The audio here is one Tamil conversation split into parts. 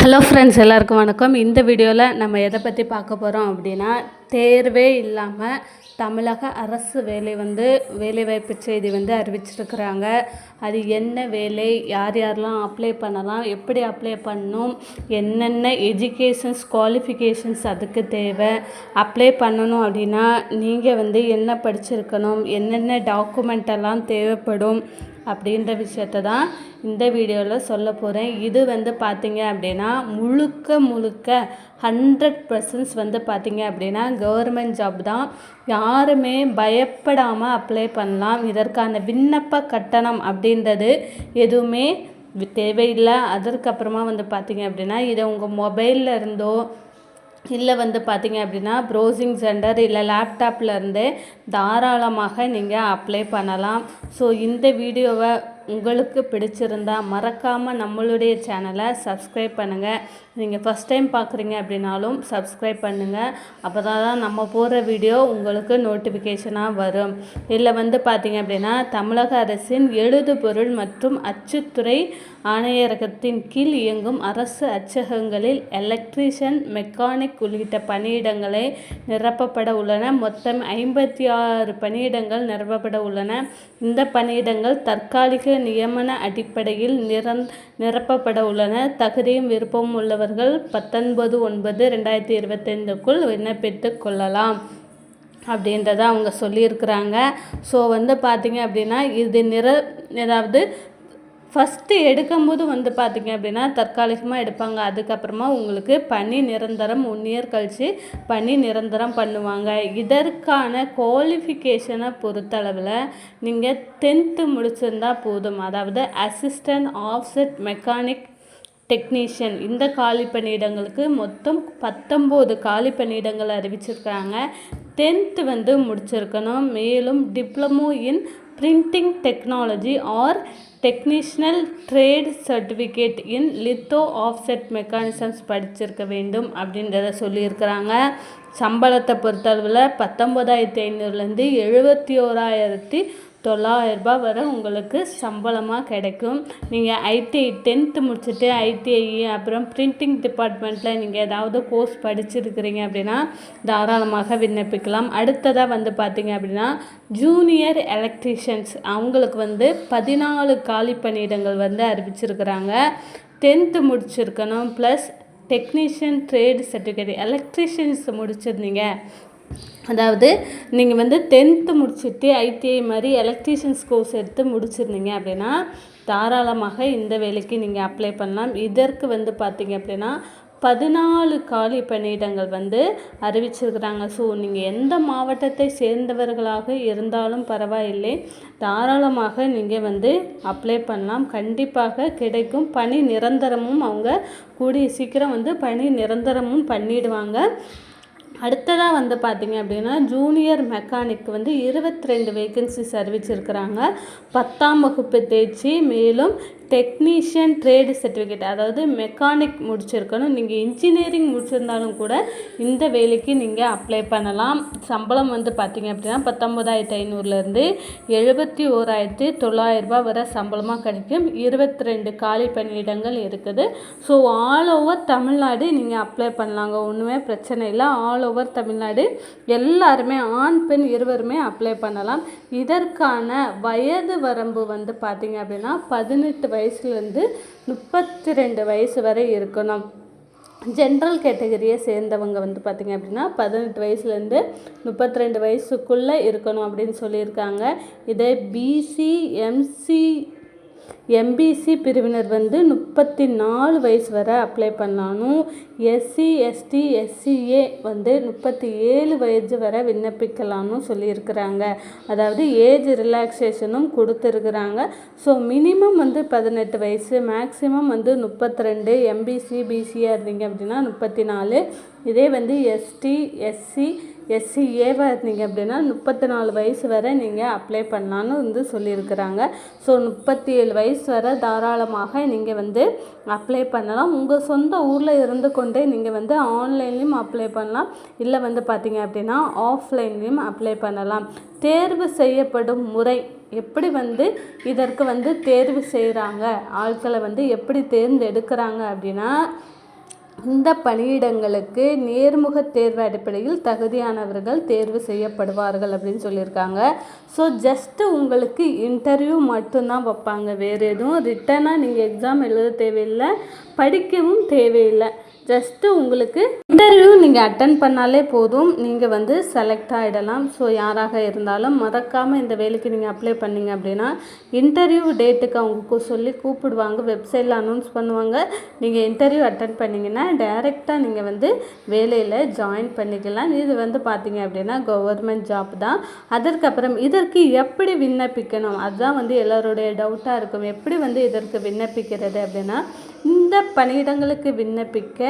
ஹலோ ஃப்ரெண்ட்ஸ் எல்லாருக்கும் வணக்கம். இந்த வீடியோவில் நம்ம எதை பற்றி பார்க்க போகிறோம் அப்படின்னா தேர்வே இல்லாமல் தமிழக அரசு வேலை வந்து வேலைவாய்ப்பு செய்தி வந்து அறிவிச்சிருக்கிறாங்க. அது என்ன வேலை யார் யாரெல்லாம் அப்ளை பண்ணலாம் எப்படி அப்ளை பண்ணணும் என்னென்ன எஜுகேஷன்ஸ் குவாலிஃபிகேஷன்ஸ் அதுக்கு தேவை அப்ளை பண்ணணும் அப்படின்னா நீங்கள் வந்து என்ன படிச்சிருக்கணும் என்னென்ன டாக்குமெண்ட் எல்லாம் தேவைப்படும் அப்படின்ற விஷயத்த தான் இந்த வீடியோவில் சொல்ல போகிறேன் இது வந்து பார்த்திங்க அப்படின்னா முழுக்க முழுக்க ஹண்ட்ரட் பர்சன்ட்ஸ் வந்து பார்த்திங்க அப்படின்னா கவர்மெண்ட் ஜாப் தான். யாருமே பயப்படாமல் அப்ளை பண்ணலாம். இதற்கான விண்ணப்ப கட்டணம் அப்படின்றது எதுவுமே தேவையில்லை. அதற்கப்புறமா வந்து பார்த்திங்க அப்படின்னா இதை உங்கள் மொபைலில் இருந்தோ இல்லை வந்து பார்த்திங்க அப்படின்னா ப்ரௌசிங் சென்டர் இல்லை லேப்டாப்லேருந்தே தாராளமாக நீங்கள் அப்ளை பண்ணலாம். ஸோ இந்த வீடியோவை உங்களுக்கு பிடிச்சிருந்தா மறக்காமல் நம்மளுடைய சேனலை சப்ஸ்கிரைப் பண்ணுங்கள் நீங்கள் ஃபஸ்ட் டைம் பார்க்குறீங்க அப்படின்னாலும் சப்ஸ்கிரைப் பண்ணுங்கள் அப்போ தான் நம்ம போடுற வீடியோ உங்களுக்கு நோட்டிஃபிகேஷனாக வரும். இதில் வந்து பார்த்திங்க அப்படின்னா தமிழக அரசின் எழுதுபொருள் மற்றும் அச்சுத்துறை ஆணையரகத்தின் கீழ் இயங்கும் அரசு அச்சகங்களில் எலக்ட்ரீஷியன் மெக்கானிக் உள்ளிட்ட பணியிடங்களை நிரப்பப்பட உள்ளன. மொத்தம் ஐம்பத்தி ஆறு பணியிடங்கள் நிரப்பப்பட உள்ளன. இந்த பணியிடங்கள் தற்காலிக நியமன அடிப்படையில் நிரந் நிரப்பப்பட உள்ளன. தகுதியும் விருப்பமும் உள்ளவர்கள் பத்தொன்பது ஒன்பது ரெண்டாயிரத்தி இருபத்தைந்துக்குள் விண்ணப்பித்து கொள்ளலாம் அப்படின்றத அவங்க சொல்லியிருக்கிறாங்க. ஸோ வந்து பார்த்தீங்க அப்படின்னா இது நிற ஏதாவது ஃபஸ்ட்டு எடுக்கும்போது வந்து பார்த்திங்க அப்படின்னா தற்காலிகமாக எடுப்பாங்க. அதுக்கப்புறமா உங்களுக்கு பணி நிரந்தரம் ஒன் இயர் கழித்து பணி நிரந்தரம் பண்ணுவாங்க. இதற்கான குவாலிஃபிகேஷனை பொறுத்தளவில் நீங்கள் டென்த்து முடிச்சிருந்தா போதும். அதாவது அசிஸ்டன்ட் ஆஃப்செட் மெக்கானிக் டெக்னீஷியன் இந்த காலி பணியிடங்களுக்கு மொத்தம் பத்தொம்போது காலி பணியிடங்கள் அறிவிச்சிருக்காங்க. டென்த்து வந்து முடிச்சிருக்கணும். மேலும் diploma in printing technology or technical trade certificate in litho offset mechanisms படிச்சிருக்க வேண்டும் அப்படின்றத சொல்லியிருக்கிறாங்க. சம்பளத்தை பொறுத்தளவில் பத்தொம்போதாயிரத்தி ஐநூறுலேருந்து எழுபத்தி ஓராயிரத்தி தொள்ளாயிரரூபா வரை உங்களுக்கு சம்பளமாக கிடைக்கும். நீங்கள் ஐடிஐ டென்த்து முடிச்சுட்டு ஐடிஐ அப்புறம் பிரிண்டிங் டிபார்ட்மெண்ட்டில் நீங்கள் ஏதாவது கோர்ஸ் படிச்சிருக்கிறீங்க அப்படின்னா தாராளமாக விண்ணப்பிக்கலாம். அடுத்ததாக வந்து பார்த்தீங்க அப்படின்னா ஜூனியர் எலக்ட்ரீஷியன்ஸ் அவங்களுக்கு வந்து பதினாலு காலி பணியிடங்கள் வந்து அறிவிச்சிருக்கிறாங்க. டென்த்து முடிச்சிருக்கணும் plus technician trade certificate electricians முடிச்சிருந்தீங்க. அதாவது நீங்கள் வந்து டென்த்து முடிச்சுட்டு ஐடிஐ மாதிரி எலக்ட்ரீஷியன்ஸ் கோர்ஸ் எடுத்து முடிச்சிருந்தீங்க அப்படின்னா தாராளமாக இந்த வேலைக்கு நீங்கள் அப்ளை பண்ணலாம். இதற்கு வந்து பார்த்தீங்க அப்படின்னா பதினாலு காலி பணியிடங்கள் வந்து அறிவிச்சிருக்கிறாங்க. ஸோ நீங்கள் எந்த மாவட்டத்தை சேர்ந்தவர்களாக இருந்தாலும் பரவாயில்லை. தாராளமாக நீங்கள் வந்து அப்ளை பண்ணலாம். கண்டிப்பாக கிடைக்கும். பணி நிரந்தரமும் அவங்க கூடிய சீக்கிரம் வந்து பணி நிரந்தரமும் பண்ணிடுவாங்க. அடுத்ததாக வந்து பார்த்தீங்க அப்படின்னா ஜூனியர் மெக்கானிக் வந்து இருபத்தி ரெண்டு வேகன்சிஸ் அறிவிச்சிருக்கிறாங்க. பத்தாம் வகுப்பு தேர்ச்சி மேலும் டெக்னீஷியன் ட்ரேடு சர்டிஃபிகேட் அதாவது மெக்கானிக் முடிச்சிருக்கணும். நீங்கள் இன்ஜினியரிங் முடிச்சிருந்தாலும் கூட இந்த வேலைக்கு நீங்கள் அப்ளை பண்ணலாம். சம்பளம் வந்து பார்த்தீங்க அப்படின்னா பத்தொம்போதாயிரத்தி ஐநூறுலேருந்து எழுபத்தி ஓராயிரத்தி தொள்ளாயிரரூபா வர சம்பளமாக கிடைக்கும். இருபத்தி ரெண்டு காலி பணியிடங்கள் இருக்குது. ஸோ ஆல் ஓவர் தமிழ்நாடு நீங்கள் அப்ளை பண்ணலாங்க. ஒன்றுமே பிரச்சனை இல்லை. ஆல் ஓவர் தமிழ்நாடு எல்லாருமே ஆண் பெண் இருவருமே அப்ளை பண்ணலாம். இதற்கான வயது வரம்பு வந்து பார்த்தீங்க அப்படின்னா பதினெட்டு வயசுலேருந்து முப்பத்தி ரெண்டு வயசு வரை இருக்கணும். ஜென்ரல் கேட்டகரியை சேர்ந்தவங்க வந்து பார்த்திங்க அப்படின்னா பதினெட்டு வயசுலேருந்து முப்பத்தி ரெண்டு வயசுக்குள்ளே இருக்கணும் அப்படின்னு சொல்லியிருக்காங்க. இதே பிசி எம்சி எம்பிசி பிரிவினர் வந்து முப்பத்தி நாலு வயசு வரை அப்ளை பண்ணாலும் எஸ்சி எஸ்டி எஸ்சிஏ வந்து முப்பத்தி ஏழு வயது வரை விண்ணப்பிக்கலாம்னு சொல்லியிருக்கிறாங்க. அதாவது ஏஜ் ரிலாக்ஸேஷனும் கொடுத்துருக்குறாங்க. ஸோ மினிமம் வந்து பதினெட்டு வயசு மேக்ஸிமம் வந்து முப்பத்தி ரெண்டு எம்பிசி பிசியாக இருந்தீங்க அப்படின்னா முப்பத்தி நாலு இதே வந்து எஸ்டி எஸ்சி எஸ்சிஏவாக இருந்தீங்க அப்படின்னா முப்பத்தி நாலு வயசு வரை நீங்கள் அப்ளை பண்ணலான்னு வந்து சொல்லியிருக்கிறாங்க. ஸோ முப்பத்தி ஏழு வயசு வரை தாராளமாக நீங்கள் வந்து அப்ளை பண்ணலாம். உங்கள் சொந்த ஊரில் இருந்து கொண்டே நீங்கள் வந்து ஆன்லைன்லேயும் அப்ளை பண்ணலாம். இல்லை வந்து பார்த்தீங்க அப்படின்னா ஆஃப்லைன்லேயும் அப்ளை பண்ணலாம். தேர்வு செய்யப்படும் முறை எப்படி வந்து இதற்கு வந்து தேர்வு செய்கிறாங்க ஆட்களை வந்து எப்படி தேர்ந்தெடுக்கிறாங்க அப்படின்னா இந்த பணியிடங்களுக்கு நேர்முக தேர்வு அடிப்படையில் தகுதியானவர்கள் தேர்வு செய்யப்படுவார்கள் அப்படின்னு சொல்லியிருக்காங்க. ஸோ ஜஸ்ட்டு உங்களுக்கு இன்டர்வியூ மட்டும்தான் வைப்பாங்க. வேறு எதுவும் ரிட்டனாக நீங்கள் எக்ஸாம் எழுத தேவையில்லை படிக்கவும் தேவையில்லை. ஜஸ்ட்டு உங்களுக்கு இன்டர்வியூ நீங்கள் அட்டன் பண்ணாலே போதும். நீங்கள் வந்து செலக்ட் ஆகிடலாம் ஸோ யாராக இருந்தாலும் மறக்காமல் இந்த வேலைக்கு நீங்கள் அப்ளை பண்ணீங்க அப்படின்னா இன்டர்வியூ டேட்டுக்கு அவங்க சொல்லி கூப்பிடுவாங்க. வெப்சைட்டில் அனௌன்ஸ் பண்ணுவாங்க. நீங்கள் இன்டர்வியூ அட்டன் பண்ணிங்கன்னா டைரெக்டாக நீங்கள் வந்து வேலையில் ஜாயின் பண்ணிக்கலாம். இது வந்து பார்த்தீங்க அப்படின்னா கவர்மெண்ட் ஜாப் தான். அதற்கப்புறம் இதற்கு எப்படி விண்ணப்பிக்கணும்? அதுதான் வந்து எல்லோருடைய டவுட்டாக இருக்கும். எப்படி வந்து இதற்கு விண்ணப்பிக்கிறது அப்படின்னா இந்த பணியிடங்களுக்கு விண்ணப்பிக்க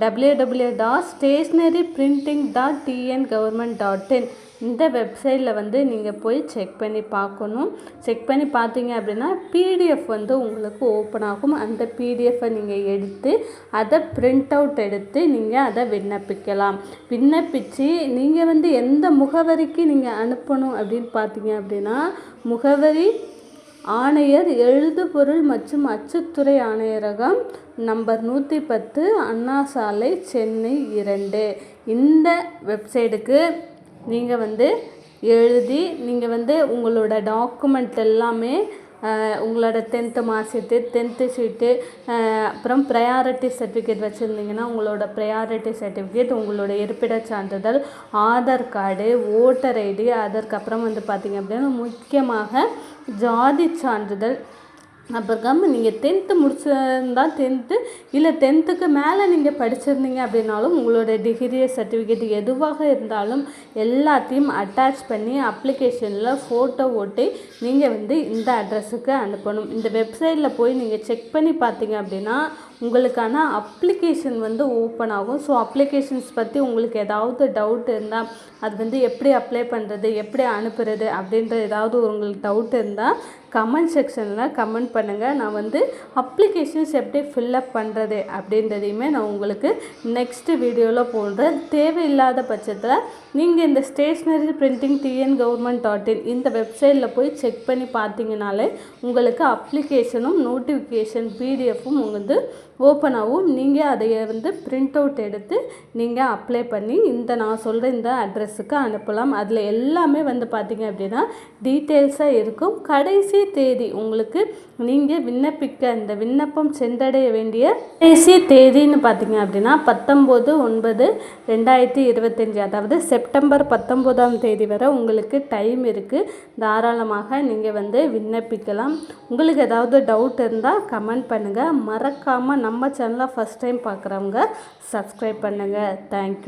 W W dot stationery printing dot TN government dot in இந்த வெப்சைட்டில் வந்து நீங்கள் போய் செக் பண்ணி பார்க்கணும். செக் பண்ணி பார்த்தீங்க அப்படின்னா பிடிஎஃப் வந்து உங்களுக்கு ஓப்பன் ஆகும். அந்த பிடிஎஃப்பை நீங்கள் எடுத்து அதை பிரிண்ட் அவுட் எடுத்து நீங்கள் அதை விண்ணப்பிக்கலாம். விண்ணப்பித்து நீங்கள் வந்து எந்த முகவரிக்கு நீங்கள் அனுப்பணும் அப்படின்னு பார்த்தீங்க அப்படின்னா முகவரி ஆணையர் எழுதுபொருள் மற்றும் அச்சுத்துறை ஆணையரகம் நம்பர் நூற்றி பத்து அண்ணா சாலை சென்னை இரண்டு. இந்த வெப்சைட்டுக்கு நீங்கள் வந்து எழுதி நீங்கள் வந்து உங்களோட டாக்குமெண்ட் எல்லாமே உங்களோட tenth mark sheet tenth sheet அப்புறம் ப்ரையாரிட்டி சர்டிஃபிகேட் வச்சுருந்தீங்கன்னா உங்களோட ப்ரையாரிட்டி சர்டிஃபிகேட் உங்களோட இருப்பிடச் சான்றிதழ் ஆதார் கார்டு ஓட்டர் ஐடி அதற்கப்புறம் வந்து பார்த்திங்க அப்படின்னா முக்கியமாக ஜாதி சான்றிதழ் அப்புறம் நீங்கள் டென்த்து முடிச்சிருந்தா டென்த்து இல்லை டென்த்துக்கு மேலே நீங்கள் படிச்சிருந்தீங்க அப்படின்னாலும் உங்களோட டிகிரி சர்டிஃபிகேட் எதுவாக இருந்தாலும் எல்லாத்தையும் அட்டாச் பண்ணி அப்ளிகேஷனில் ஃபோட்டோ ஓட்டி நீங்கள் வந்து இந்த அட்ரஸுக்கு அனுப்பணும். இந்த வெப்சைட்டில் போய் நீங்கள் செக் பண்ணி பார்த்தீங்க அப்படின்னா உங்களுக்கான அப்ளிகேஷன் வந்து ஓப்பன் ஆகும். ஸோ அப்ளிகேஷன்ஸ் பற்றி உங்களுக்கு ஏதாவது டவுட் இருந்தால் அது வந்து எப்படி அப்ளை பண்ணுறது எப்படி அனுப்புறது அப்படின்ற ஏதாவது உங்களுக்கு டவுட் இருந்தால் கமெண்ட் செக்ஷனில் கமெண்ட் பண்ணுங்கள் நான் வந்து அப்ளிகேஷன்ஸ் எப்படி ஃபில்லப் பண்ணுறது அப்படின்றதையுமே நான் உங்களுக்கு நெக்ஸ்ட்டு வீடியோவில் போடுறேன். தேவையில்லாத பட்சத்தில் நீங்கள் இந்த stationery printing TN government dot in இந்த வெப்சைட்டில் போய் செக் பண்ணி பார்த்தீங்கனாலே உங்களுக்கு அப்ளிகேஷனும் நோட்டிஃபிகேஷன் பிடிஎஃப்பும் வந்து ஓப்பன் ஆகும் நீங்கள் அதை வந்து பிரிண்ட் அவுட் எடுத்து நீங்கள் அப்ளை பண்ணி இந்த நான் சொல்கிற இந்த அட்ரஸுக்கு அனுப்பலாம். அதில் எல்லாமே வந்து பார்த்திங்க அப்படின்னா டீட்டெயில்ஸாக இருக்கும். கடைசி தேதி உங்களுக்கு நீங்கள் விண்ணப்பிக்க இந்த விண்ணப்பம் சென்றடைய வேண்டிய கடைசி தேதின்னு பார்த்தீங்க அப்படின்னா பத்தொம்போது ஒன்பது ரெண்டாயிரத்தி இருபத்தஞ்சி. அதாவது செப்டம்பர் பத்தொம்போதாம் தேதி வரை உங்களுக்கு டைம் இருக்குது தாராளமாக நீங்கள் வந்து விண்ணப்பிக்கலாம். உங்களுக்கு ஏதாவது டவுட் இருந்தால் கமெண்ட் பண்ணுங்கள் மறக்காமல் நம்ம சேனலை ஃபஸ்ட் டைம் பார்க்குறவங்க சப்ஸ்கிரைப் பண்ணுங்கள் தேங்க்யூ